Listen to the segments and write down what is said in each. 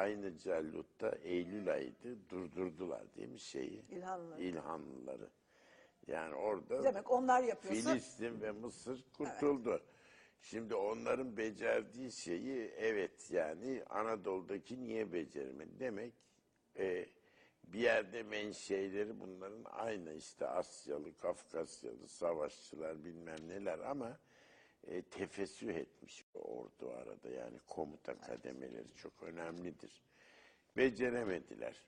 aynı Cellut'ta Eylül ayıydı durdurdular değil mi şeyi? İlhanlıları. İlhanlıları. Yani orada Demek onlar yapıyorsa Filistin ve Mısır kurtuldu. Şimdi onların becerdiği şeyi evet yani Anadolu'daki niye beceremedi? Demek e, bir yerde menşeileri bunların aynı işte Asyalı, Kafkasyalı savaşçılar bilmem neler ama e, tefessüh etmiş ordu arada yani komuta kademeleri çok önemlidir. Beceremediler.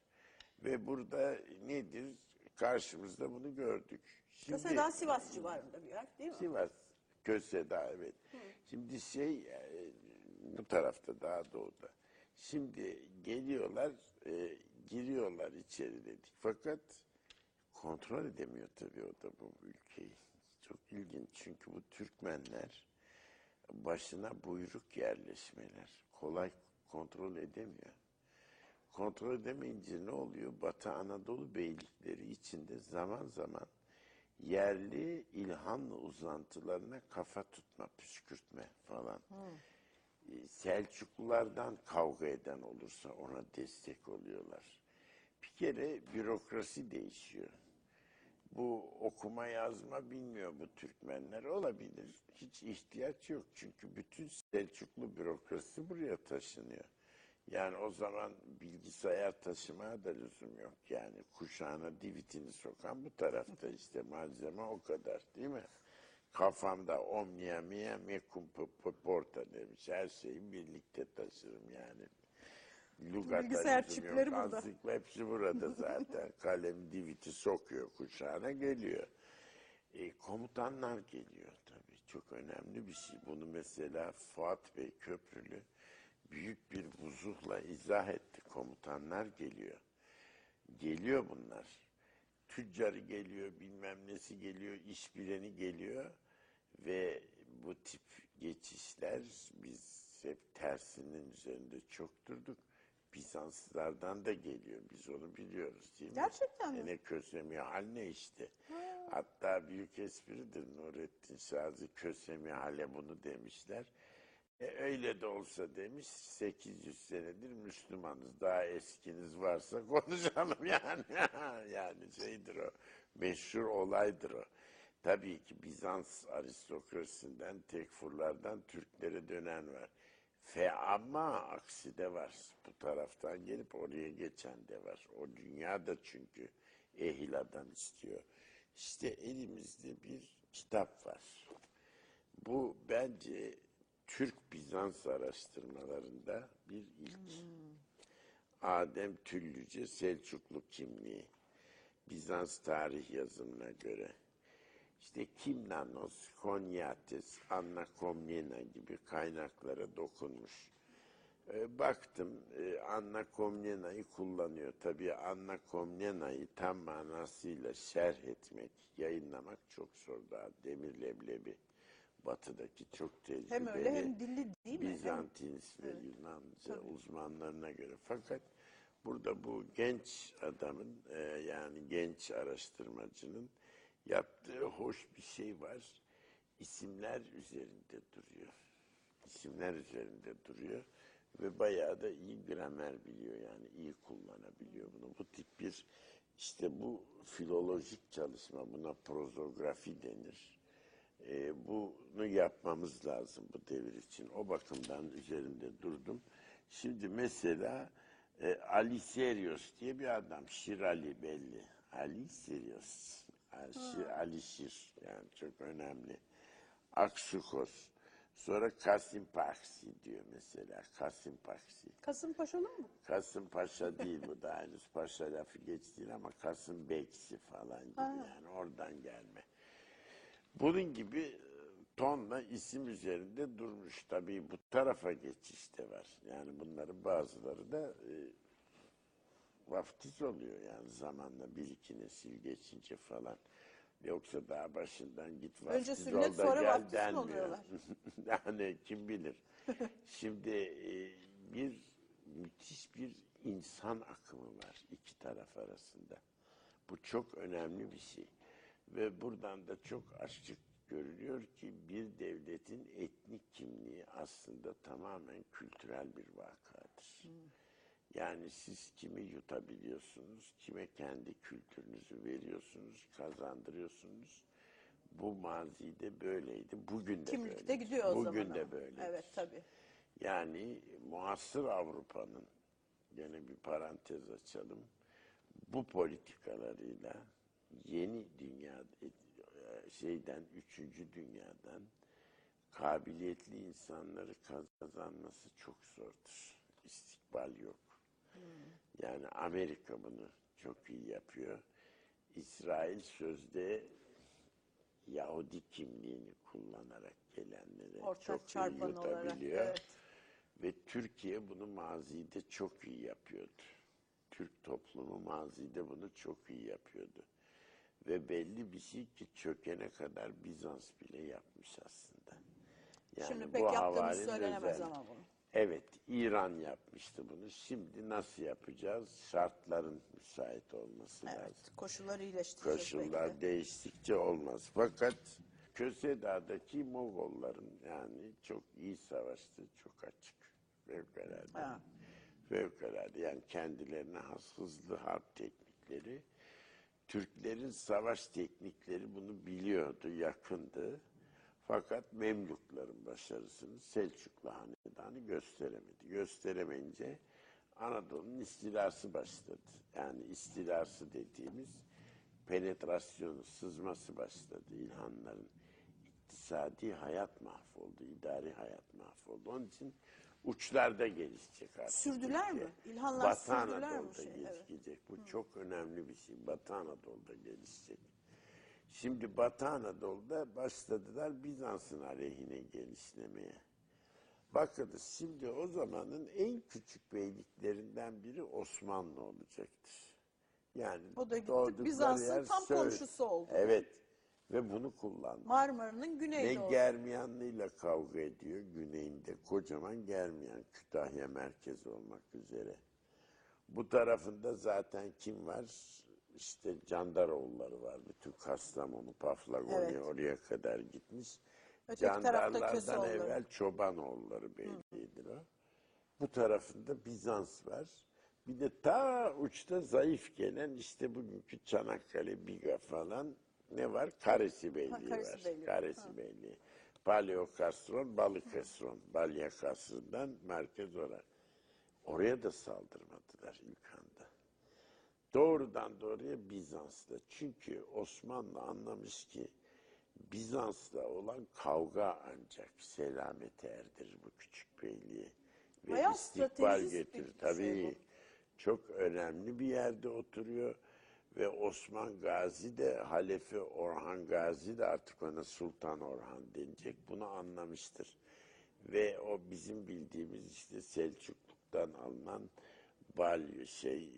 Ve burada nedir? Karşımızda bunu gördük. Şimdi, mesela Sivas civarında bir yer değil mi? Sivas, Köse'da evet. Şimdi şey e, bu tarafta daha doğuda. Şimdi geliyorlar, e, giriyorlar içeri dedik. Fakat kontrol edemiyor tabii o da bu ülkeyi. Çok ilginç çünkü bu Türkmenler başına buyruk yerleşmeler. Kolay kontrol edemiyor. Kontrol edemeyince ne oluyor? Batı Anadolu beylikleri içinde zaman zaman yerli İlhanlı uzantılarına kafa tutma, püskürtme falan. Ee, Selçuklulardan kavga eden olursa ona destek oluyorlar. Bir kere bürokrasi değişiyor. Bu okuma yazma bilmiyor bu Türkmenler. Olabilir. Hiç ihtiyaç yok. Çünkü bütün Selçuklu bürokrasi buraya taşınıyor. Yani o zaman bilgisayar taşımaya da lüzum yok. Yani kuşağına divitini sokan bu tarafta işte malzeme o kadar değil mi? Kafamda omnia mia mecum porta demiş. Her şeyi birlikte taşırım yani. Lugata Bilgisayar çipleri yok. burada. Hepsi burada zaten. Kalem diviti sokuyor kuşağına geliyor. E, komutanlar geliyor tabii. Çok önemli bir şey. Bunu mesela Fuat Bey Köprülü büyük bir vuzuhla izah etti. Komutanlar geliyor. Geliyor bunlar. Tüccarı geliyor, bilmem nesi geliyor, iş bileni geliyor. Ve bu tip geçişler biz hep tersinin üzerinde çok durduk. Bizanslılardan da geliyor. Biz onu biliyoruz değil mi? Gerçekten mi? Ene kösemi hal ne işte. Hatta büyük espridir Nurettin Şazi kösemi hale bunu demişler. E, öyle de olsa demiş 800 senedir Müslümanız. Daha eskiniz varsa konuşalım yani. yani şeydir o. Meşhur olaydır o. Tabii ki Bizans aristokrasisinden, tekfurlardan Türklere dönen var. Fe ama aksi de var. Bu taraftan gelip oraya geçen de var. O dünyada çünkü ehiladan istiyor. İşte elimizde bir kitap var. Bu bence Türk-Bizans araştırmalarında bir ilk. Adem Tüllüce Selçuklu kimliği. Bizans tarih yazımına göre. İşte Kimnanos, Konyates, Anna Komnena gibi kaynaklara dokunmuş. E, baktım e, Anna Komnena'yı kullanıyor. Tabii Anna Komnena'yı tam manasıyla şerh etmek, yayınlamak çok zor daha. Demir leblebi. Batı'daki çok tecrübeli. Hem öyle hem dilli değil mi? Bizantins ve Yunanca uzmanlarına göre. Fakat burada bu genç adamın e, yani genç araştırmacının yaptığı hoş bir şey var. İsimler üzerinde duruyor. İsimler üzerinde duruyor ve bayağı da iyi gramer biliyor yani iyi kullanabiliyor bunu. Bu tip bir işte bu filolojik çalışma buna prozografi denir. E, bunu yapmamız lazım bu devir için. O bakımdan üzerinde durdum. Şimdi mesela e, Ali Serios diye bir adam. Şirali belli. Ali Serios. Ali, Şir, Ali Şir. Yani çok önemli. Aksukos. Sonra Kasim Paksi diyor mesela. Kasim Paksi. Kasımpaşa'nın mı? Kasım Paşa değil bu da henüz Paşa lafı geç değil ama Kasım Beksi falan gibi yani oradan gelme. Bunun gibi e, tonla isim üzerinde durmuş. Tabii bu tarafa geçiş de var. Yani bunların bazıları da e, vaftiz oluyor yani zamanla bir iki nesil geçince falan. Yoksa daha başından git vaftiz Önce sünnet, sonra gel vaftiz denmiyor. oluyorlar? yani kim bilir. Şimdi e, bir müthiş bir insan akımı var iki taraf arasında. Bu çok önemli bir şey. Ve buradan da çok açık görülüyor ki bir devletin etnik kimliği aslında tamamen kültürel bir vakadır. Yani siz kimi yutabiliyorsunuz, kime kendi kültürünüzü veriyorsunuz, kazandırıyorsunuz. Bu mazide böyleydi, bugün de Kimlik de böyle. gidiyor o zaman. Bugün de ama. böyle. Evet tabii. Yani muasır Avrupa'nın, gene bir parantez açalım, bu politikalarıyla yeni dünya e, şeyden, üçüncü dünyadan kabiliyetli insanları kazanması çok zordur. İstikbal yok. Yani Amerika bunu çok iyi yapıyor. İsrail sözde Yahudi kimliğini kullanarak gelenleri Ortak çok iyi çarpan olarak. yutabiliyor. Evet. Ve Türkiye bunu mazide çok iyi yapıyordu. Türk toplumu mazide bunu çok iyi yapıyordu. Ve belli bir şey ki çökene kadar Bizans bile yapmış aslında. Yani Şimdi bu pek yaptığımız havarinin söylenemez özel- ama bunu. Evet, İran yapmıştı bunu. Şimdi nasıl yapacağız? Şartların müsait olması lazım. Evet. Koşulları iyileştireceğiz Koşullar belki de. değiştikçe olmaz. Fakat Köseeda'daki Mogolların yani çok iyi savaştı, çok açık. Fevkalade. Ha. Fevkalade. Yani kendilerine has hızlı harp teknikleri. Türklerin savaş teknikleri bunu biliyordu, yakındı. Fakat Memlukların başarısını Selçuklu Hanedanı gösteremedi. Gösteremeyince Anadolu'nun istilası başladı. Yani istilası dediğimiz penetrasyonu, sızması başladı İlhanların. İktisadi hayat mahvoldu, idari hayat mahvoldu. Onun için uçlarda gelişecek artık. Sürdüler mi? Türkiye. İlhanlar Batı sürdüler mi Anadolu'da şey? Evet. gelişecek. Bu çok önemli bir şey. Batı Anadolu'da gelişecek. Şimdi Batı Anadolu'da başladılar Bizans'ın aleyhine genişlemeye. Bakınız şimdi o zamanın en küçük beyliklerinden biri Osmanlı olacaktır. Yani O da gitti, doğdukları Bizans'ın tam Söğüt. komşusu oldu. Evet. Ve bunu kullandı. Marmara'nın Ne güneydoğu. Germiyanlı'yla kavga ediyor güneyinde. Kocaman Germiyan, Kütahya merkez olmak üzere. Bu tarafında zaten kim var? İşte Candaroğulları var. Bütün Kastamonu, Paflagonya Evet. oraya kadar gitmiş. Öteki Candarlardan evvel Çobanoğulları beyliğidir o. Bu tarafında Bizans var. Bir de ta uçta zayıf gelen işte bugünkü Çanakkale, Biga falan ne var? Karesi Beyliği Karesi var. Beyliği. Karesi Beyliği. Paleokastron, Balıkesron, Balya Kasrı'ndan merkez olarak. Oraya da saldırmadılar ilk anda. Doğrudan doğruya Bizans'ta. Çünkü Osmanlı anlamış ki Bizans'la olan kavga ancak selamete erdirir bu küçük beyliği. Ve Bayağı istikbal getirir. şey Tabii çok önemli bir yerde oturuyor. Ve Osman Gazi de Halefi Orhan Gazi de artık ona Sultan Orhan denecek. Bunu anlamıştır. Ve o bizim bildiğimiz işte Selçukluk'tan alınan balyo şey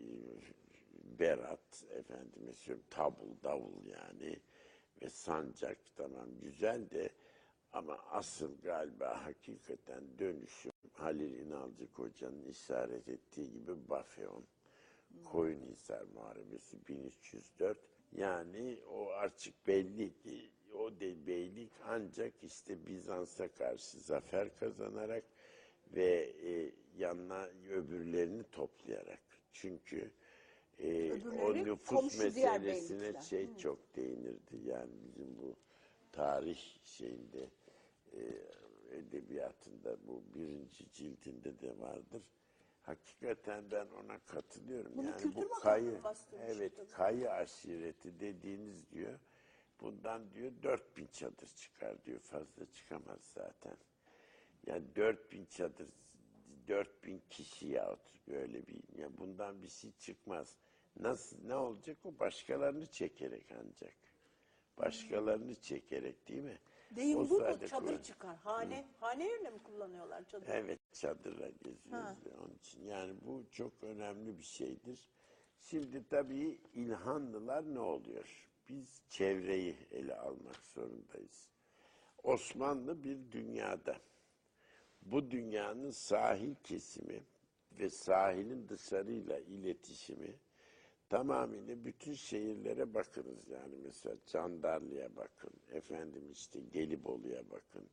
Berat efendime söyleyeyim tabul davul yani ve sancak tamam güzel de ama asıl galiba hakikaten dönüşüm Halil İnalcı Hoca'nın işaret ettiği gibi Bafeon. Koyunhisar Muharebesi 1304. Yani o artık belli ki o de beylik ancak işte Bizans'a karşı zafer kazanarak ve e, yanına öbürlerini toplayarak. Çünkü e, o Öbürleri nüfus komşu diğer meselesine beylikler. şey çok değinirdi. Yani bizim bu tarih şeyinde e, edebiyatında bu birinci cildinde de vardır. Hakikaten ben ona katılıyorum. Bunu yani Kültür bu Bakanlığı kayı, bastırmış evet tabii. kayı aşireti dediğiniz diyor. Bundan diyor 4000 çadır çıkar diyor. Fazla çıkamaz zaten. Yani 4000 çadır 4000 kişi yahut böyle bir ya bundan bir şey çıkmaz. Nasıl ne olacak o başkalarını çekerek ancak. Başkalarını çekerek değil mi? Deyim O bu mu? Çadır kuvvet- çıkar. Hane, hane yerine mi kullanıyorlar çadır? Evet çadırla geziyoruz onun için. Yani bu çok önemli bir şeydir. Şimdi tabii İlhanlılar ne oluyor? Biz çevreyi ele almak zorundayız. Osmanlı bir dünyada. Bu dünyanın sahil kesimi ve sahilin dışarıyla iletişimi tamamıyla bütün şehirlere bakınız yani mesela Candarlı'ya bakın, efendim işte Gelibolu'ya bakın,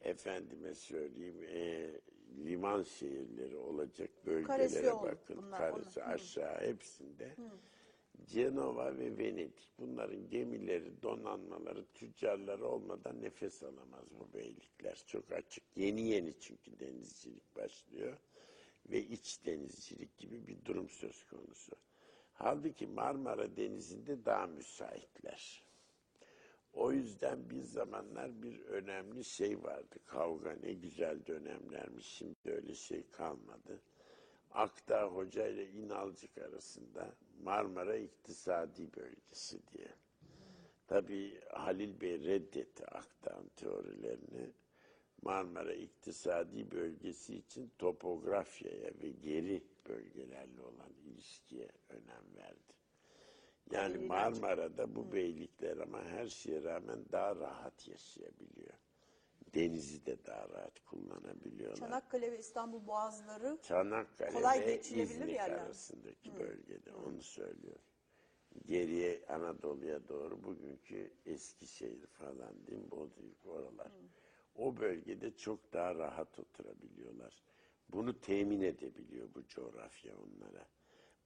efendime söyleyeyim e, liman şehirleri olacak bölgelere Karesi bakın. bunlar, Karesi onlar. Hı. aşağı hepsinde. Cenova ve Venedik bunların gemileri, donanmaları, tüccarları olmadan nefes alamaz bu beylikler. Çok açık. Yeni yeni çünkü denizcilik başlıyor ve iç denizcilik gibi bir durum söz konusu. Halbuki Marmara Denizi'nde daha müsaitler. O yüzden bir zamanlar bir önemli şey vardı. Kavga ne güzel dönemlermiş. Şimdi öyle şey kalmadı. Akdağ Hoca ile İnalcık arasında Marmara İktisadi Bölgesi diye. Tabii Halil Bey reddetti Akdağ'ın teorilerini. Marmara İktisadi Bölgesi için topografyaya ve geri bölgelerle olan ilişkiye önem verdi. Yani Marmara'da bu beylikler ama her şeye rağmen daha rahat yaşayabiliyor. Denizi de daha rahat kullanabiliyorlar. Çanakkale ve İstanbul boğazları Çanakkale kolay ve İzmir yerler. arasındaki bölgede onu söylüyor. Geriye Anadolu'ya doğru bugünkü Eskişehir falan değil mi? Bozüyük oralar. O bölgede çok daha rahat oturabiliyorlar. Bunu temin edebiliyor bu coğrafya onlara.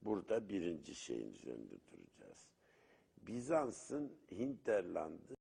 Burada birinci şeyin üzerinde duracağız. Bizans'ın hinterlandı